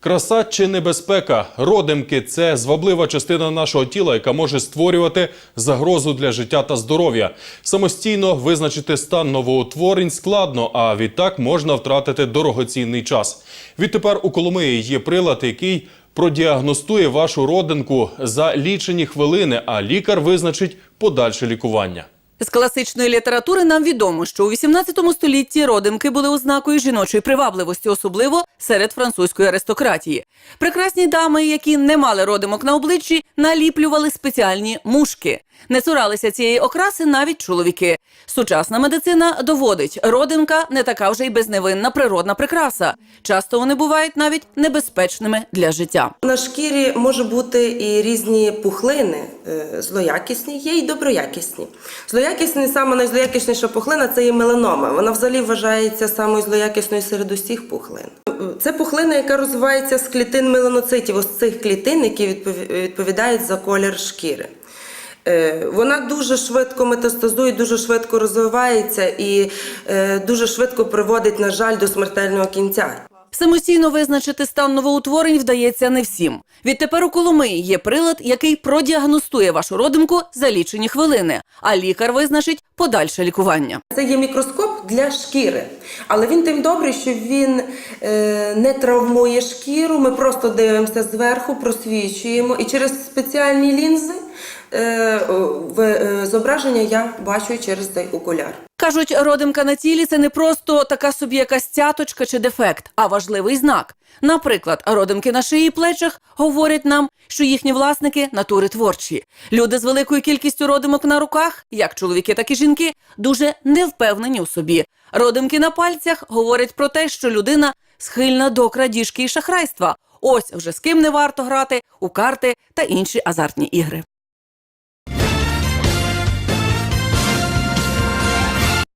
Краса чи небезпека? Родимки це зваблива частина нашого тіла, яка може створювати загрозу для життя та здоров'я. Самостійно визначити стан новоутворень складно, а відтак можна втратити дорогоцінний час. Відтепер у Коломиї є прилад, який продіагностує вашу родинку за лічені хвилини, а лікар визначить подальше лікування. З класичної літератури нам відомо, що у 18 столітті родимки були ознакою жіночої привабливості, особливо серед французької аристократії. Прекрасні дами, які не мали родимок на обличчі, наліплювали спеціальні мушки. Не цуралися цієї окраси навіть чоловіки. Сучасна медицина доводить, родимка не така вже й безневинна природна прикраса. Часто вони бувають навіть небезпечними для життя. На шкірі може бути і різні пухлини, е, злоякісні, є і доброякісні. Злоякісні, саме найзлоякісніша пухлина це є меланома. Вона взагалі вважається самою злоякісною серед усіх пухлин. Це пухлина, яка розвивається з клітин меланоцитів, ось цих клітин, які відпові- відповідають за колір шкіри. Е, Вона дуже швидко метастазує, дуже швидко розвивається і е, дуже швидко приводить, на жаль, до смертельного кінця. Самостійно визначити стан новоутворень вдається не всім. Відтепер у Коломиї є прилад, який продіагностує вашу родимку за лічені хвилини, а лікар визначить подальше лікування. Це є мікроскоп для шкіри, але він тим добрий, що він е, не травмує шкіру. Ми просто дивимося зверху, просвічуємо, і через спеціальні лінзи зображення я бачу через цей окуляр. Кажуть, родимка на тілі це не просто така собі якась цяточка чи дефект, а важливий знак. Наприклад, родимки на шиї і плечах говорять нам, що їхні власники натури творчі. Люди з великою кількістю родимок на руках, як чоловіки, так і жінки, дуже невпевнені у собі. Родимки на пальцях говорять про те, що людина схильна до крадіжки і шахрайства. Ось вже з ким не варто грати у карти та інші азартні ігри.